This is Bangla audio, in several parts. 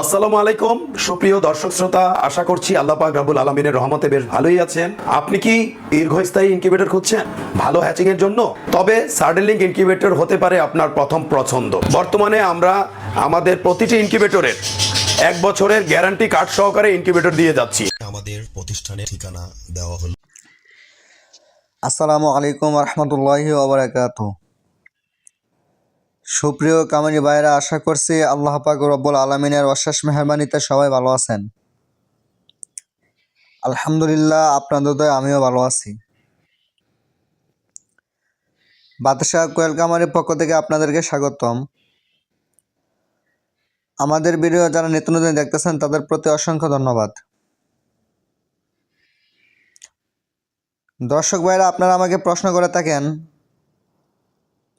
আসসালামু আলাইকুম সুপ্রিয় দর্শক শ্রোতা আশা করছি আল্লাহ পাক রাবুল আলমিনের রহমতে বেশ ভালোই আছেন। আপনি কি দীর্ঘস্থায়ী ইনকিউবেটর খুঁজছেন? ভালো হ্যাচিং এর জন্য? তবে সার্ডেলিং ইনকিউবেটর হতে পারে আপনার প্রথম পছন্দ। বর্তমানে আমরা আমাদের প্রতিটি ইনকিউবেটরের এক বছরের গ্যারান্টি কার্ড সহকারে ইনকিউবেটর দিয়ে যাচ্ছি। আমাদের প্রতিষ্ঠানের ঠিকানা দেওয়া হলো আসসালামু আলাইকুম রহমতুল্লাহি ওবরাকাত সুপ্রিয় কামানি ভাইরা আশা করছি আল্লাহ পাক রব্বুল আলমিনের অশেষ মেহরবানিতে সবাই ভালো আছেন। আলহামদুলিল্লাহ আপনাদের দয়ে আমিও ভালো আছি। বাতাসা কোয়েল কামারির পক্ষ থেকে আপনাদেরকে স্বাগতম। আমাদের ভিডিও যারা নিত্য নতুন দেখতেছেন, তাদের প্রতি অসংখ্য ধন্যবাদ। দর্শক ভাইরা আপনারা আমাকে প্রশ্ন করে থাকেন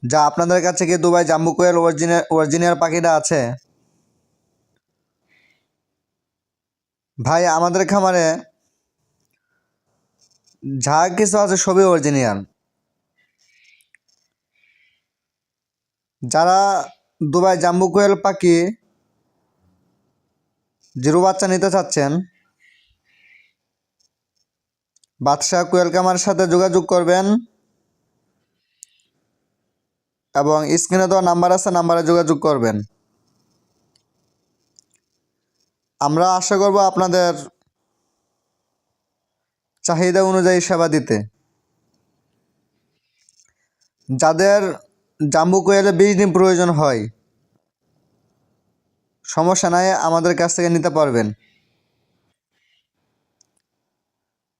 যা আপনাদের কাছে কি দুবাই জাম্বু কোয়েল অরিজিনাল অরিজিনাল পাখিটা আছে? ভাই, আমাদের খামারে যা কিছু আছে সবই অরিজিনাল। যারা দুবাই জাম্বু কোয়েল পাখি জিরো বাচ্চা নিতে চাচ্ছেন, বাদশাহ কোয়েল কামারের সাথে যোগাযোগ করবেন। এবং স্ক্রিনে দেওয়া নাম্বার আছে, নাম্বারে যোগাযোগ করবেন। আমরা আশা করব আপনাদের চাহিদা অনুযায়ী সেবা দিতে। যাদের জাম্বু কোয়েলে বিশ দিন প্রয়োজন হয়, সমস্যা নাই, আমাদের কাছ থেকে নিতে পারবেন।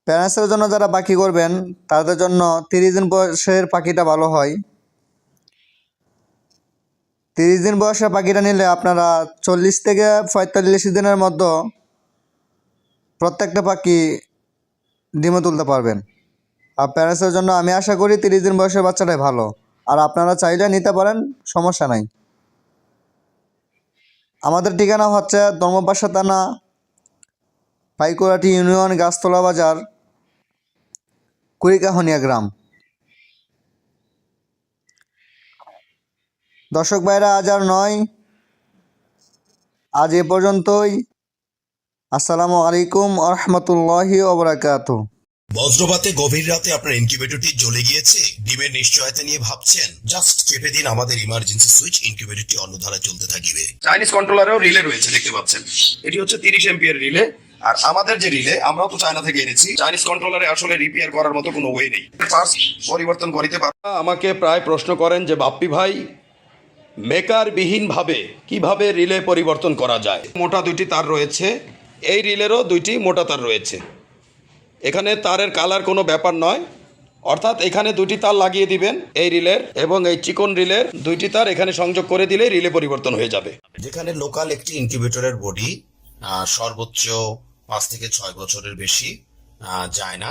প্যারেন্টসের জন্য যারা পাখি করবেন, তাদের জন্য তিরিশ দিন বয়সের পাখিটা ভালো হয়। তিরিশ দিন বয়সের পাখিটা নিলে আপনারা চল্লিশ থেকে পঁয়তাল্লিশ দিনের মধ্যে প্রত্যেকটা পাখি ডিমে তুলতে পারবেন। আর প্যারেন্টসের জন্য আমি আশা করি তিরিশ দিন বয়সের বাচ্চাটাই ভালো। আর আপনারা চাইলে নিতে পারেন, সমস্যা নাই। আমাদের ঠিকানা হচ্ছে ধর্মপাশা থানা পাইকুরাটি ইউনিয়ন গাছতলা বাজার, কুড়িকাহনিয়া গ্রাম। দর্শক ভাইরা আজ আর নয়। আজ এ পর্যন্তই। আসসালামু আলাইকুম আরহামতুল্লাহি ওবরাকাত। বজ্রপাতে গভীর রাতে আপনার ইনকিউবেটরটি জ্বলে গিয়েছে। ডিমের নিশ্চয়তা নিয়ে ভাবছেন জাস্ট চেপে দিন আমাদের ইমার্জেন্সি সুইচ ইনকিউবেটরটি অন্য ধারা চলতে থাকিবে। চাইনিজ কন্ট্রোলারেও রিলে রয়েছে দেখতে পাচ্ছেন। এটি হচ্ছে তিরিশ এমপিয়ার রিলে আর আমাদের যে রিলে আমরাও তো চায়না থেকে এনেছি। চাইনিজ কন্ট্রোলারে আসলে রিপেয়ার করার মতো কোনো ওয়ে নেই। পার্টস পরিবর্তন করিতে পার আমাকে প্রায় প্রশ্ন করেন যে বাপ্পি ভাই মেকার বিহীনভাবে কীভাবে রিলে পরিবর্তন করা যায়? মোটা দুইটি তার রয়েছে। এই রিলেরও দুইটি মোটা তার রয়েছে। এখানে তারের কালার কোনো ব্যাপার নয়। অর্থাৎ এখানে দুটি তার লাগিয়ে দিবেন এই রিলের এবং এই চিকন রিলের দুইটি তার এখানে সংযোগ করে দিলে রিলে পরিবর্তন হয়ে যাবে। যেখানে লোকাল একটি ইনকিউবেটরের বডি সর্বোচ্চ পাঁচ থেকে ছয় বছরের বেশি যায় না।